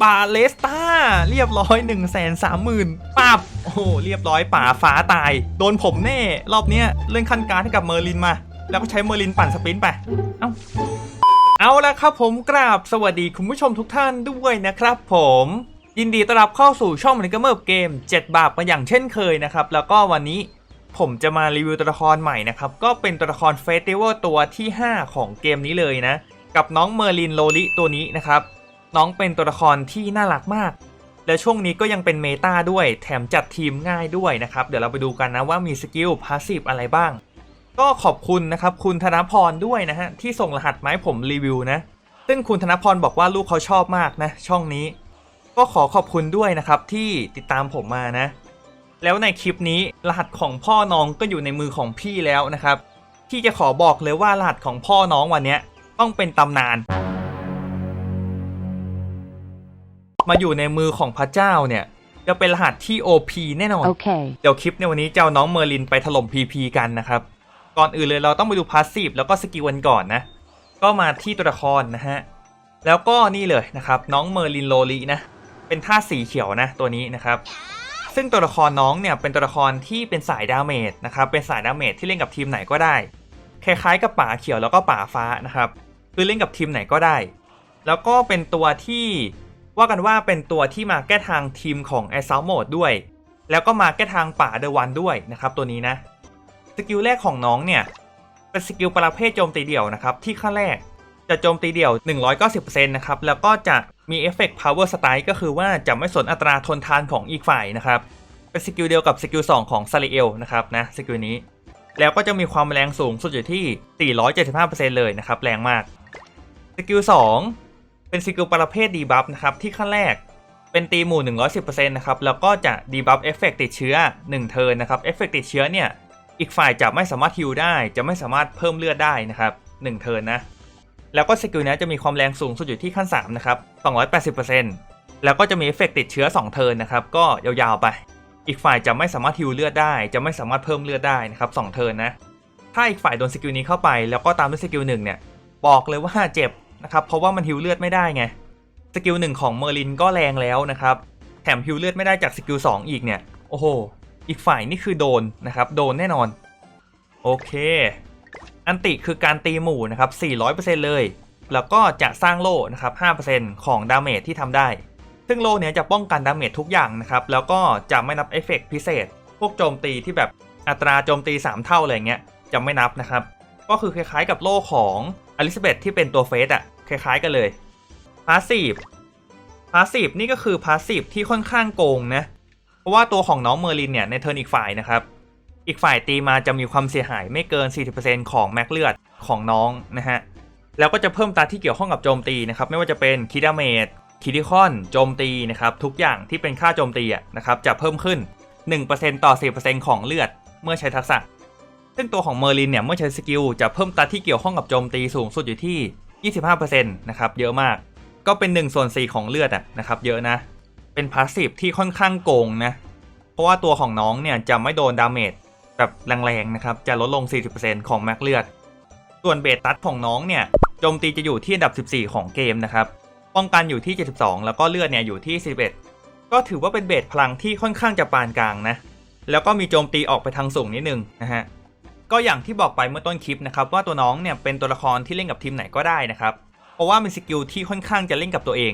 บาเลสตาเรียบร้อย1นึ่งแสนสามหมื่นปับโอ้เรียบร้อยป่าฟ้าตาย โดนผมแน่ รอบเนี้ยเล่นขั้นการให้กับเมอร์ลินมา แล้วก็ใช้เมอร์ลินปั่นสปินไป เอ้าเอาละครับผมกราบสวัสดีคุณผู้ชมทุกท่านด้วยนะครับผมยินดีต้อนรับเข้าสู่ช่องมันก็เมิร์เกม 7 บาปมาอย่างเช่นเคยนะครับ แล้วก็วันนี้ผมจะมารีวิวตัวละครใหม่นะครับ ก็เป็นตัวละครเฟสติวัลตัวที่ 5 ของเกมนี้เลยนะ กับน้องเมอร์ลินโลลิตัวนี้นะครับ น้องเป็นตัวละครที่น่ารักมาก และช่วงนี้ก็ยังเป็นเมตาด้วย แถมจัดทีมง่ายด้วยนะครับ เดี๋ยวเราไปดูกันนะว่ามีสกิลพาสซีฟอะไรบ้าง ก็ขอบคุณนะครับคุณธนพรด้วยนะฮะที่ส่งรหัสมาให้ผมรีวิวนะ ซึ่งคุณธนพรบอกว่าลูกเขาชอบมากนะ ช่องนี้ ก็ขอขอบคุณด้วยนะครับที่ติดตามผมมานะ แล้วในคลิปนี้รหัสของพ่อน้องก็อยู่ในมือของพี่แล้วนะครับ ที่จะขอบอกเลยว่ารหัสของพ่อน้องวันนี้ต้องเป็นตำนาน มาอยู่ในมือของพระเจ้าเนี่ยจะเป็นรหัสที่ OP แน่นอน Okay. เดี๋ยวคลิปในวันนี้จะเอาน้องเมอร์ลินไปถล่ม PP กันนะครับ ก่อนอื่นเลยเราต้องไปดูพาสซีฟแล้วก็สกิลกันก่อนนะ ก็มาที่ตัวละครนะฮะ แล้วก็นี่เลยนะครับ น้องเมอร์ลินโลลีนะ เป็นท่าสีเขียวนะตัวนี้นะครับ ซึ่งตัวละครน้องเนี่ยเป็นตัวละครที่เป็นสายดาเมจนะครับ เป็นสายดาเมจที่เล่นกับทีมไหนก็ได้ คล้ายๆกับป่าเขียวแล้วก็ป่าฟ้านะครับ คือเล่นกับทีมไหนก็ได้ แล้วก็เป็นตัวที่ ว่ากันว่าเป็นตัวที่มาแก้ทางทีมของไอซัลโหมดด้วย แล้วก็มาแก้ทางป่าเดอะวันด้วยนะครับตัวนี้นะสกิลแรกของน้องเนี่ยเป็นสกิลประเภทโจมตีเดี่ยวนะครับที่ขั้นแรกจะโจมตีเดี่ยว 190%นะครับแล้วก็จะมีเอฟเฟกต์ power strike ก็คือว่าจะไม่สนอัตราทนทานของอีกฝ่ายนะครับเป็นสกิลเดียวกับสกิล2ของซาริเอลนะครับนะสกิลนี้ แล้วก็จะมีความแรงสูงสุดอยู่ที่ 475%เลยนะครับแรงมากสกิล2 เป็นสกิลประเภทดีบัฟนะครับที่ขั้นแรกเป็นตีหมู่ 110%นะครับแล้วก็จะดีบัฟเอฟเฟกติดเชื้อ 1 เทิร์นนะครับเอฟเฟกติดเชื้อเนี่ยอีกฝ่ายจะไม่สามารถฮิลได้จะไม่สามารถเพิ่มเลือดได้นะครับ1เทิร์นนะแล้วก็สกิลนี้จะมีความแรงสูงสุดอยู่ที่ขั้น3นะครับ280%แล้วก็จะมีเอฟเฟกติดเชื้อ 2 เทิร์นนะครับก็ยาวๆไป อีกฝ่ายจะไม่สามารถฮิลเลือดได้ จะไม่สามารถเพิ่มเลือดได้นะครับ2เทิร์นนะถ้าอีกฝ่ายโดนสกิลนี้เข้าไป แล้วก็ตามด้วยสกิลหนึ่งเนี่ยบอกเลยว่าเจ็บ นะครับเพราะว่ามันฮิลเลือดไม่ได้ไงสกิลหนึ่งของเมอร์ลินก็แรงแล้วนะครับแถมฮิวเลือดไม่ได้จากสกิล2อีกเนี่ยโอ้โหอีกฝ่ายนี่คือโดนนะครับโดนแน่นอนโอเค อันติคือการตีหมู่นะครับ 400%เลย แล้วก็จะสร้างโล่นะครับ 5%ของดาเมจที่ทำได้ ซึ่งโล่เนี้ยจะป้องกันดาเมจทุกอย่างนะครับ แล้วก็จะไม่นับเอฟเฟกต์พิเศษ พวกโจมตีที่แบบอัตราโจมตี 3 เท่าอะไรเงี้ยจะไม่นับนะครับ ก็คือคล้ายๆกับโล่ของอลิซาเบธที่เป็นตัวเฟสอะ คล้าย ๆ กันเลยพาสซีฟพาสซีฟนี่ก็คือพาสซีฟที่ค่อนข้างโกงนะเพราะว่าตัวของน้องเมอร์ลินเนี่ยในเทิร์นอีกฝ่ายนะครับอีกฝ่ายตีมาจะมีความเสียหายไม่เกิน 40%ของแม็กเลือดของน้องนะฮะแล้วก็จะเพิ่มตาที่เกี่ยวข้องกับโจมตีนะครับไม่ว่าจะเป็นคิดาเมจคิดิคอนโจมตีนะครับทุกอย่างที่เป็นค่าโจมตีนะครับจะเพิ่มขึ้น 1%ต่อ 10%ของเลือดเมื่อใช้ทักษะ ซึ่งตัวของเมอร์ลินเนี่ยเมื่อใช้สกิลจะเพิ่มตาที่เกี่ยวข้องกับโจมตีสูงสุดอยู่ที่ 25%นะครับเยอะมาก ก็เป็น1ส่วน4ของเลือดอะนะครับเยอะนะ เป็นพาสซีฟที่ค่อนข้างโกงนะ เพราะว่าตัวของน้องเนี่ยจะไม่โดนดาเมจแบบแรงๆนะครับจะลดลง 40%ของแม็กเลือด ส่วนเบสตัดของน้องเนี่ยโจมตีจะอยู่ที่อันดับ 14 ของเกมนะครับป้องกันอยู่ที่ 72 แล้วก็เลือดเนี่ยอยู่ที่ 11 ก็ถือว่าเป็นเบสพลังที่ค่อนข้างจะปานกลางนะ แล้วก็มีโจมตีออกไปทางสูงนิดนึงนะฮะ ก็อย่างที่บอกไปเมื่อต้นคลิปนะครับว่าตัวน้องเนี่ยเป็นตัวละครที่เล่นกับทีมไหนก็ได้นะครับเพราะว่ามีสกิลที่ค่อนข้างจะเล่นกับตัวเอง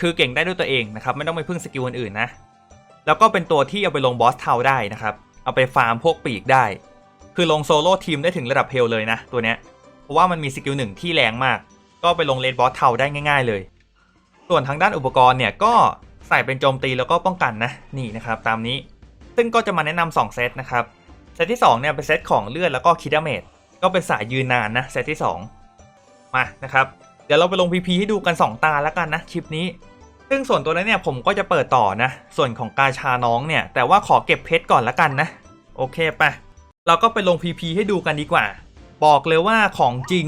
คือเก่งได้ด้วยตัวเองนะครับไม่ต้องไปพึ่งสกิลอื่นๆนะแล้วก็เป็นตัวที่เอาไปลงบอสเทาได้นะครับเอาไปฟาร์มพวกปีกได้ คือลงโซโล่ทีมได้ถึงระดับเพลเลยนะตัวเนี้ยเพราะว่ามันมีสกิลหนึ่งที่แรงมาก ก็ไปลงเลนบอสเทาได้ง่าย ๆ เลย ส่วนทางด้านอุปกรณ์เนี่ยก็ใส่เป็นโจมตีแล้วก็ป้องกันนะนี่นะครับตามนี้ซึ่งก็จะมาแนะนำสองเซตนะครับ เซตที่2เนี่ยเป็นเซตของเลือดแล้วก็คิดาเมจก็เป็นสายยืนนานนะเซตที่ 2 มานะครับ เดี๋ยวเราไปลง PP ให้ดูกัน 2 ตาแล้วกันนะคลิปนี้ ซึ่งส่วนตัวนั้นเนี่ยผมก็จะเปิดต่อนะ ส่วนของกาชาน้องเนี่ย แต่ว่าขอเก็บเพชรก่อนละกันนะ โอเคปะเราก็ไปลง PP ให้ดูกันดีกว่า บอกเลยว่าของจริง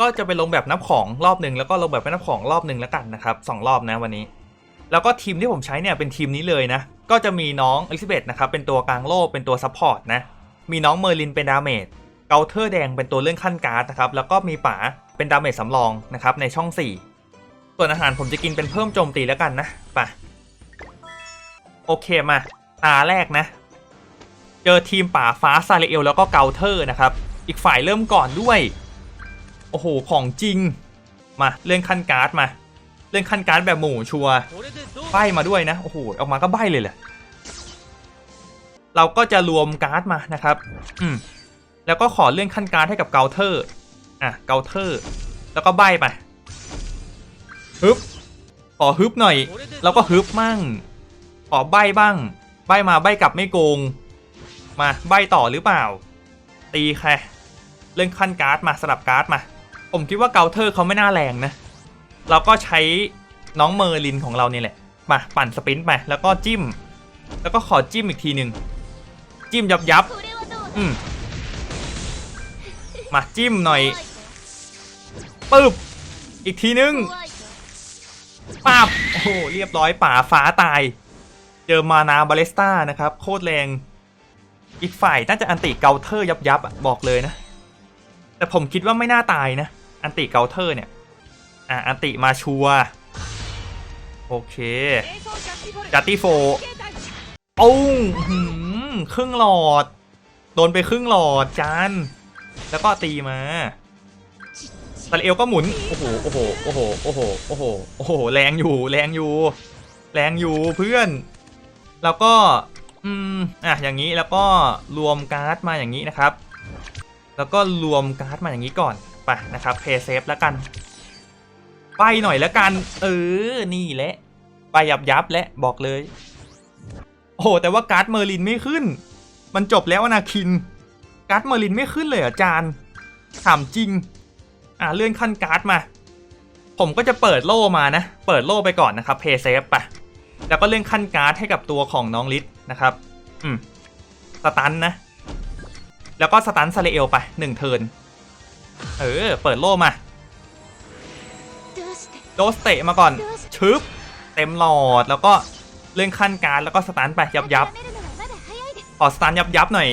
ก็จะไปลงแบบนับของรอบหนึ่งแล้วก็ลงแบบไม่นับของรอบหนึ่งแล้วกันนะครับสองรอบนะวันนี้ แล้วก็ทีมที่ผมใช้เนี่ยเป็นทีมนี้เลยนะ ก็จะมีน้องอลิซาเบธนะครับเป็นตัวกลางโลกเป็นตัวซัพพอร์ตนะ มีน้องเมอร์ลินเป็นดาเมจ เกาเทอร์แดงเป็นตัวเลื่อนขั้นการ์ดนะครับ แล้วก็มีป๋าเป็นดาเมจสำรองนะครับในช่อง 4 ส่วนอาหารผมจะกินเป็นเพิ่มโจมตีแล้วกันนะไปโอเคมาตาแรกนะ เจอทีมป่าฟ้าซาเลเอลแล้วก็เกาเทอร์นะครับ อีกฝ่ายเริ่มก่อนด้วย โอ้โหของจริง มาเลื่อนขั้นการ์ดมา เล่นขั้นการแบบหมู่ชัวใบมาด้วยนะโอ้โหออกมาก็ใบเลยแหละเราก็จะรวมการ์ดมานะครับ อืมแล้วก็ขอเลื่อนขั้นการให้กับเกาเทอร์ อะ เกาเทอร์ แล้วก็ใบไป ฮึบ ขอฮึบหน่อย แล้วก็ฮึบมั่ง ขอใบบ้าง ใบมาใบกลับไม่โกง มาใบต่อหรือเปล่า ตีแค่เรื่องขั้นการ์ดมาสลับการ์ดมา ผมคิดว่าเกาเทอร์เขาไม่น่าแรงนะ เราก็ใช้น้องเมอร์ลินของเราเนี่ยแหละ มาปั่นสปินไปแล้วก็จิ้ม แล้วก็ขอจิ้มอีกทีหนึ่งจิ้มยับยับอืมมาจิ้มหน่อยปึ๊บอีกทีหนึ่งป้าบโอ้เรียบร้อยป่าฟ้าตาย เจอมานาบาเลสต้านะครับ โคตรแรง อีกฝ่ายน่าจะอันติเกาเทอร์ยับยับบอกเลยนะ แต่ผมคิดว่าไม่น่าตายนะ อันติเกาเทอร์เนี่ย อะอันติมาชัวโอเคจัตตี้โฟโอ้งหืมครึ่งหลอด โดนไปครึ่งหลอดจานแล้วก็ตีมาซาเอลก็หมุน โอ้โห โอ้โห โอ้โห โอ้โห โอ้โห โอ้โห แรงอยู่ แรงอยู่ แรงอยู่เพื่อน แล้วก็ อืม อะ อย่างนี้ แล้วก็รวมการ์ดมาอย่างนี้นะครับ แล้วก็รวมการ์ดมาอย่างนี้ก่อน ไปนะครับ เพย์เซฟแล้วกัน ไปหน่อยแล้วกัน เออ นี่แหละไปยับยับและบอกเลย โอ้แต่ว่าการ์ดเมอร์ลินไม่ขึ้น มันจบแล้วอนาคิน การ์ดเมอร์ลินไม่ขึ้นเลยอาจารย์ถามจริง อ่าเลื่อนขั้นการ์ดมา ผมก็จะเปิดโล่มานะ เปิดโล่ไปก่อนนะครับเพย์เซฟไปแล้วก็เลื่อนขั้นการ์ดให้กับตัวของน้องลิศนะครับ อืม สตันนะ แล้วก็สตันซาเลเอลไปหนึ่งเทิน เออ เปิดโล่มา โดสเตะมาก่อน ชึบ เต็มหลอด แล้วก็เล่นขั้นการแล้วก็สตาร์ไปยับยับขอสตาร์ยับยับหน่อย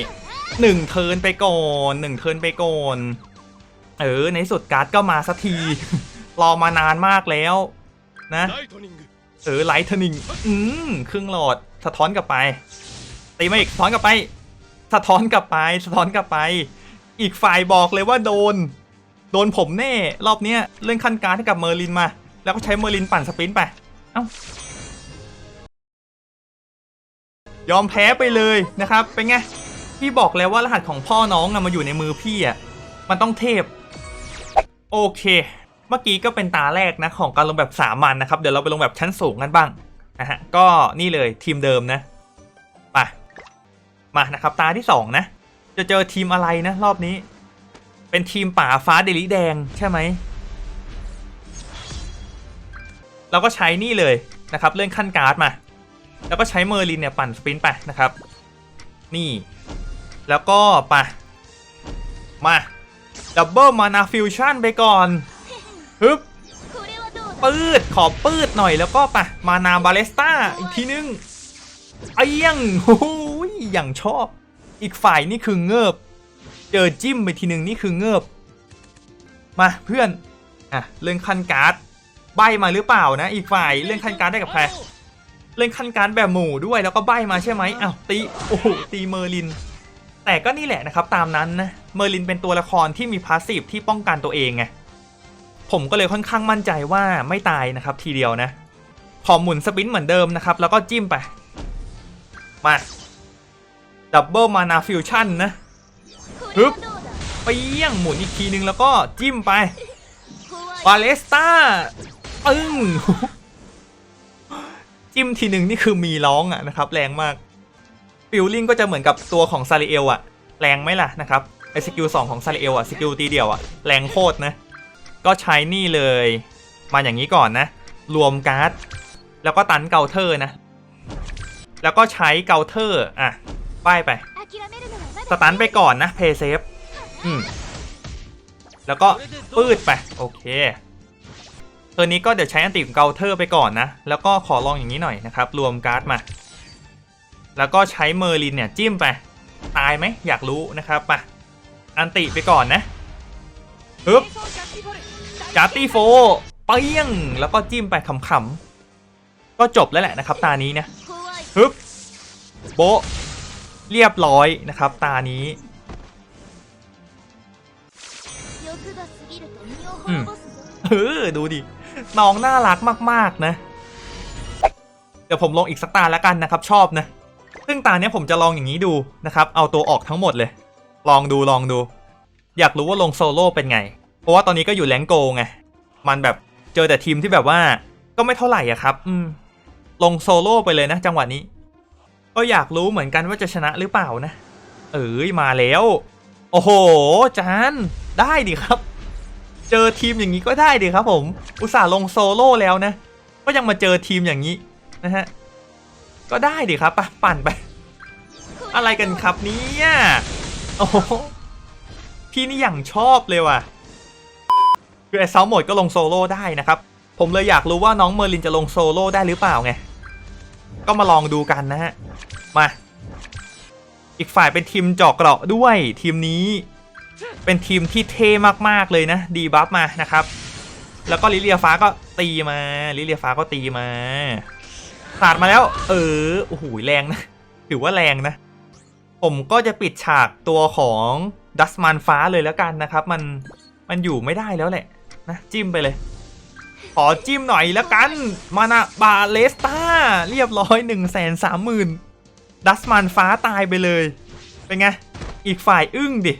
หนึ่งเทินไปก่อนหนึ่งเทินไปก่อน เออ ในสุดการ์ดก็มาสักที รอมานานมากแล้ว นะ เออไลท์เทนิง อืมครึ่งหลอด สะท้อนกลับไป ตีมาอีกสะท้อนกลับไป สะท้อนกลับไป สะท้อนกลับไป อีกฝ่ายบอกเลยว่าโดน โดนผมแน่ รอบเนี้ยเล่นขั้นการ์ดให้กับเมอร์ลินมา แล้วก็ใช้เมอร์ลินปั่นสปรินต์ไป เอ้ายอมแพ้ไปเลยนะครับ เป็นไง พี่บอกแล้วว่ารหัสของพ่อน้องอะมาอยู่ในมือพี่อะมันต้องเทพ โอเค เมื่อกี้ก็เป็นตาแรกนะของการลงแบบสามัญนะครับ เดี๋ยวเราไปลงแบบชั้นสูงกันบ้างนะฮะ ก็นี่เลยทีมเดิมนะ มา มานะครับ ตาที่ 2 นะ จะเจอทีมอะไรนะ รอบนี้ เป็นทีมป่าฟ้าเดลิแดงใช่ไหม เราก็ใช้นี่เลยนะครับเลื่อนขั้นการ์ดมา แล้วก็ใช้เมอร์ลินเนี่ยปั่นสปรินไปนะครับ นี่ แล้วก็ปะมาดับเบิลมานาฟิวชั่นไปก่อนฮึบปืดขอปืดหน่อยแล้วก็ปะมานาบาเลสตาอีกทีนึงไอ้ยังหูยอย่างชอบ อีกฝ่ายนี่คือเงิบ เจอจิ้มไปทีนึงนี่คือเงิบ มาเพื่อน อะเรื่องขั้นการ์ด ใบมาหรือเปล่านะ อีกฝ่ายเล่นขั้นการได้กับใครเล่นขั้นการแบบหมู่ด้วยแล้วก็ใบมาใช่ไหมอ้าวตีโอ้ตีเมอร์ลิน แต่ก็นี่แหละนะครับตามนั้นนะเมอร์ลินเป็นตัวละครที่มีพาสซีฟที่ป้องกันตัวเองไงผมก็เลยค่อนข้างมั่นใจว่าไม่ตายนะครับทีเดียวนะพอหมุนสปินเหมือนเดิมนะครับแล้วก็จิ้มไปมาดับเบิลมานาฟิวชั่นนะฮึบไปเยี่ยงหมุนอีกทีนึงแล้วก็จิ้มไปบาเลสตา ปึ้งจิ้มทีหนึ่งนี่คือมีร้องอะนะครับ แรงมากฟิลลิ่งก็จะเหมือนกับตัวของซาริเอลอะ แรงไหมล่ะนะครับไอสกิลสองของซาริเอลอะสกิลตีเดียวอะแรงโคตรนะ ก็ใช้นี่เลย มาอย่างนี้ก่อนนะ รวมการ์ด แล้วก็ตันเกาเทอร์นะ แล้วก็ใช้เกาเทอร์อะป้ายไปสตันไปก่อนนะเพย์เซฟอืมแล้วก็ปืดไป โอเค เออนี้ก็เดี๋ยวใช้อันติของเกาเทอร์ไปก่อนนะ แล้วก็ขอลองอย่างนี้หน่อยนะครับ รวมการ์ดมา แล้วก็ใช้เมอร์ลินเนี่ยจิ้มไป ตายไหมอยากรู้นะครับอะอันติไปก่อนนะฮึบจาร์ตี้โฟเปี้ยง แล้วก็จิ้มไปขำๆ ก็จบแล้วแหละนะครับ ตานี้นะฮึบโบเรียบร้อยนะครับ ตานี้อืมเออดูดิ น้องน่ารักมากๆนะ เดี๋ยวผมลองอีกสักตาแล้วกันนะครับ ชอบนะ ซึ่งตาเนี้ยผมจะลองอย่างนี้ดูนะครับ เอาตัวออกทั้งหมดเลย ลองดูลองดู อยากรู้ว่าลงโซโล่เป็นไง เพราะว่าตอนนี้ก็อยู่แรงโกไง มันแบบเจอแต่ทีมที่แบบว่า ก็ไม่เท่าไหร่อะครับ อืม ลงโซโล่ไปเลยนะ จังหวะนี้ ก็อยากรู้เหมือนกันว่าจะชนะหรือเปล่านะ เอ้ยมาแล้ว โอ้โหจานได้ดิครับ เจอทีมอย่างนี้ก็ได้ดิครับผม อุตส่าห์ลงโซโล่แล้วนะ ก็ยังมาเจอทีมอย่างนี้นะฮะ ก็ได้ดิครับไปปั่นไป อะไรกันครับเนี่ยโอ้พี่นี่อย่างชอบเลยว่ะ คือไอ้เซาหมดก็ลงโซโล่ได้นะครับ ผมเลยอยากรู้ว่าน้องเมอร์ลินจะลงโซโล่ได้หรือเปล่าไง ก็มาลองดูกันนะฮะ มา อีกฝ่ายเป็นทีมจอกเกราะด้วยทีมนี้ เป็นทีมที่เท่มากๆเลยนะดีบัฟมานะครับ แล้วก็ลิเลียฟ้าก็ตีมาลิเลียฟ้าก็ตีมาสาดมาแล้ว เออโอ้โหแรงนะถือว่าแรงนะ ผมก็จะปิดฉากตัวของดัสมันฟ้าเลยแล้วกันนะครับ มันมันอยู่ไม่ได้แล้วแหละนะจิ้มไปเลย ขอจิ้มหน่อยแล้วกันมานะบาเลสตาเรียบร้อย1นึ่งแสนสามหมื่นดัสมันฟ้าตายไปเลย เป็นไง อีกฝ่ายอึ้งดิ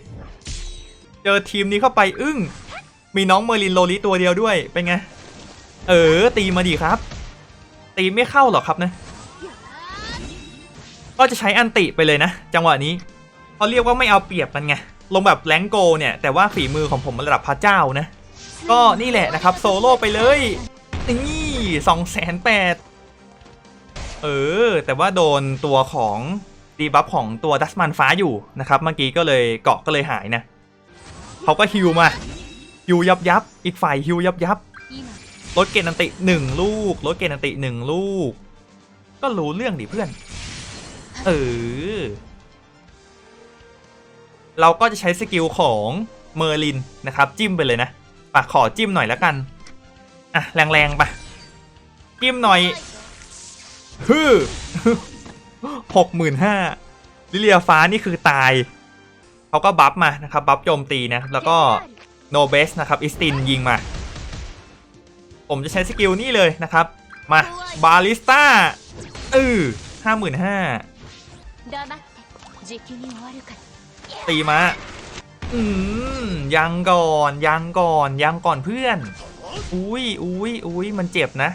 เจอทีมนี้เข้าไปอึ้ง มีน้องเมอร์ลินโลลิตัวเดียวด้วย เป็นไง เออ ตีมาดีครับ ตีไม่เข้าหรอกครับนะ ก็จะใช้อันติไปเลยนะ จังหวะนี้เขาเรียกว่าไม่เอาเปรียบกันไง ลงแบบแรงโกเนี่ย แต่ว่าฝีมือของผมระดับพระเจ้านะ ก็นี่แหละนะครับโซโล่ไปเลย นี่สองแสนแปดเออ แต่ว่าโดนตัวของดีบัฟของตัวดัสมันฟ้าอยู่นะครับ เมื่อกี้ก็เลยเกาะก็เลยหายนะ เขาก็ฮิวมาฮิวยับยับอีกฝ่ายฮิวยับยับ今ลดเกณฑ์อันติหนึ่งลูกลดเกณฑ์อันติหนึ่งลูก ก็รู้เรื่องดิเพื่อน เออ เราก็จะใช้สกิลของเมอร์ลินนะครับ จิ้มไปเลยนะปะขอจิ้มหน่อยแล้วกัน อะ แรงๆปะจิ้มหน่อยฮึหกหมื่นห้าลิเลียฟ้านี่คือตาย เขาก็บัฟมานะครับบัฟโจมตีนะแล้วก็โนเบสนะครับอิสตินยิงมา ผมจะใช้สกิลนี่เลยนะครับ มาบาลิสต้าเออห้าหมื่นห้าตีมาอืมยังก่อนยังก่อนยังก่อนเพื่อน อุ้ยอุ้ยอุ้ยมันเจ็บนะ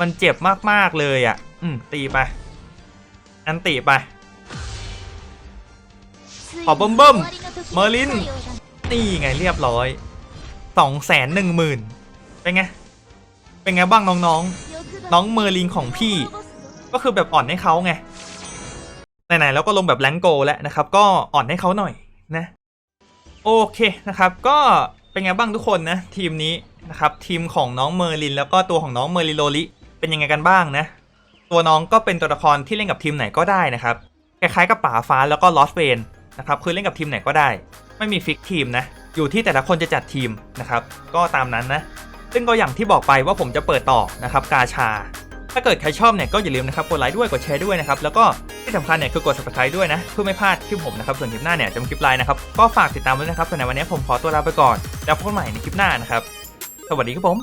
มันเจ็บมากๆเลยอะ อืมตีไป อันตีไป ขอเบิ่มเบิ่มเมอร์ลิน นี่ไงเรียบร้อยสองแสนหนึ่งหมื่นเป็นไง เป็นไงบ้างน้องๆ น้องเมอร์ลินของพี่ ก็คือแบบอ่อนให้เขาไง ไหนๆแล้วก็ลงแบบแรงโกแล้วนะครับ ก็อ่อนให้เขาหน่อยนะ โอเคนะครับ ก็เป็นไงบ้างทุกคนนะ ทีมนี้นะครับทีมของน้องเมอร์ลิน แล้วก็ตัวของน้องเมอร์ลินโลลิเป็นยังไงกันบ้างนะ ตัวน้องก็เป็นตัวละครที่เล่นกับทีมไหนก็ได้นะครับคล้ายๆกับป่าฟ้าแล้วก็ลอสเวน นะครับคือเล่นกับทีมไหนก็ได้ ไม่มีฟิกทีมนะอยู่ที่แต่ละคนจะจัดทีมนะครับก็ตามนั้นนะซึ่งก็อย่างที่บอกไปว่าผมจะเปิดต่อนะครับกาชา ถ้าเกิดใครชอบเนี่ยก็อย่าลืมนะครับกดไลค์ด้วยกดแชร์ด้วยนะครับแล้วก็ที่สำคัญเนี่ยคือกด subscribe ด้วยนะเพื่อไม่พลาดคลิปผมนะครับส่วนคลิปหน้าเนี่ยจะเป็นคลิปไลน์นะครับก็ฝากติดตามด้วยนะครับส่วนในวันนี้ผมขอตัวลาไปก่อนแล้วพบกันใหม่ในคลิปหน้านะครับสวัสดีครับผม